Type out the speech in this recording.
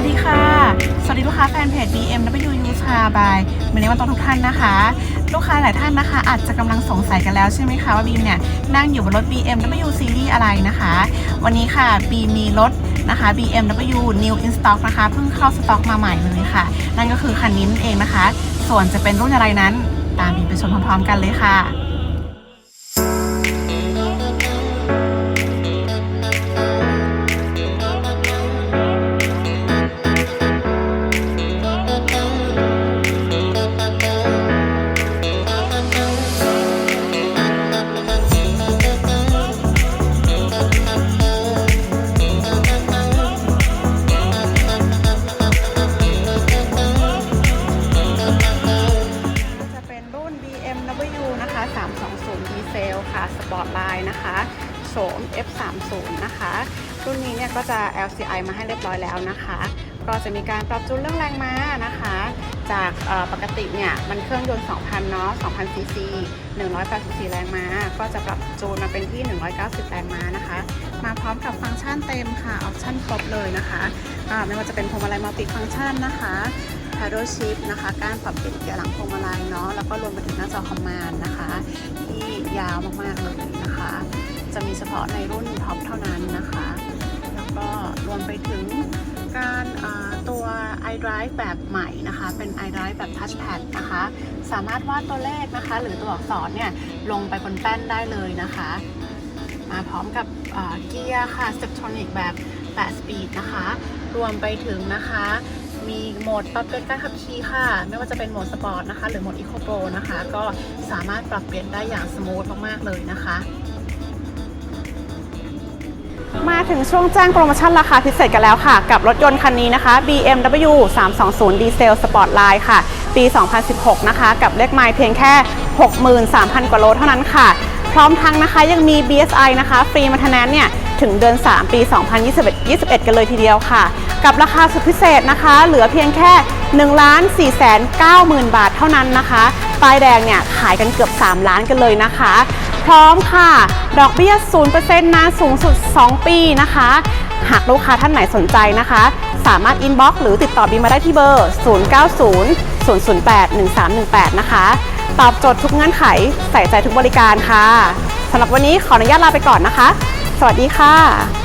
สดีค่ะ สวัสดีลูกค้าแฟนเพจ BMW u s a by เมเนวันตทุกท่านนะคะ ลูกค้าหลายท่านนะคะ อาจจะกำลังสงสัยกันแล้วใช่ไหมคะว่าบีมเนี่ยนั่งอยู่บนรถ BMW Series อะไรนะคะ วันนี้ค่ะบีมมีรถนะคะ BMW New in Stock นะคะเพิ่งเข้าสต็อกมาใหม่เลยค่ะ นั่นก็คือคันนี้นั่นเองนะคะ ส่วนจะเป็นรุ่นอะไรนั้น ตามบีมไปชมพร้อมๆกันเลยค่ะ เซลค่ะสปอร์ตไลน์นะคะโฉม F30 นะคะ รุ่นนี้เนี่ยก็จะ LCI มาให้เรียบร้อยแล้วนะคะ ก็จะมีการปรับจูนเรื่องแรงม้านะคะ จากปกติเนี่ยมันเครื่องยนต์ 2,000 เนาะ2,000ซีซี180ซีซีแรงม้า ก็จะปรับจูนมาเป็นที่ 190 แรงม้านะคะ มาพร้อมกับฟังก์ชันเต็มค่ะ ออปชั่นครบเลยนะคะ ไม่ว่าจะเป็นพวงมาลัยมัลติฟังก์ชันนะคะ paddle shift นะคะ การปรับเปลี่ยนเกียร์หลังพวงมาลัยเนาะ แล้วก็รวมไปถึงหน้าจอคอมมานด์นะคะ ที่ยาวมากๆเลยนะคะ จะมีเฉพาะในรุ่นท็อปเท่านั้นนะคะ แล้วก็รวมไปถึงการตัว iDrive แบบใหม่นะคะ เป็น iDrive แบบ touchpad นะคะ สามารถวาดตัวเลขนะคะ หรือตัวอักษรเนี่ยลงไปบนแป้นได้เลยนะคะ มาพร้อมกับเกียร์ค่ะ Steptronic แบบ8สปีดนะคะ รวมไปถึงนะคะ มีโหมดปรับเปลี่ยนการขับขี่ค่ะ ไม่ว่าจะเป็นโหมดสปอร์ตนะคะ หรือโหมด Eco Pro นะคะ ก็สามารถปรับเปลี่ยนได้อย่างสมูทมากๆเลยนะคะ มาถึงช่วงแจ้งโปรโมชั่นราคาพิเศษกันแล้วค่ะ กับรถยนต์คันนี้นะคะ BMW 320ดีเซล Sportline ค่ะ ปี 2016 นะคะ กับเลขไมล์เพียงแค่ 63,000 กว่าโลเท่านั้นค่ะ พร้อมทั้งนะคะยังมี BSI นะคะ ฟรีมาทนนเนี่ยถึงเดือน 3 ปี 2021 21กันเลยทีเดียวค่ะ กับราคาสุดพิเศษนะคะ เหลือเพียงแค่1 4 9 0 0 0 0บาทเท่านั้นนะคะป้ายแดงเนี่ยขายกันเกือบ 3 ล้านกันเลยนะคะ พร้อมค่ะ ดอกเบี้ย 0%นานสูงสุด 2 ปีนะคะ หากลูกค้าท่านไหนสนใจนะคะ สามารถอินบ็อกซ์หรือติดต่อบีมมาได้ที่เบอร์ 090 008 1318 นะคะ ตอบโจทย์ทุกเงื่อนไขใส่ใจทุกบริการค่ะสำหรับวันนี้ขออนุญาตลาไปก่อนนะคะ สวัสดีค่ะ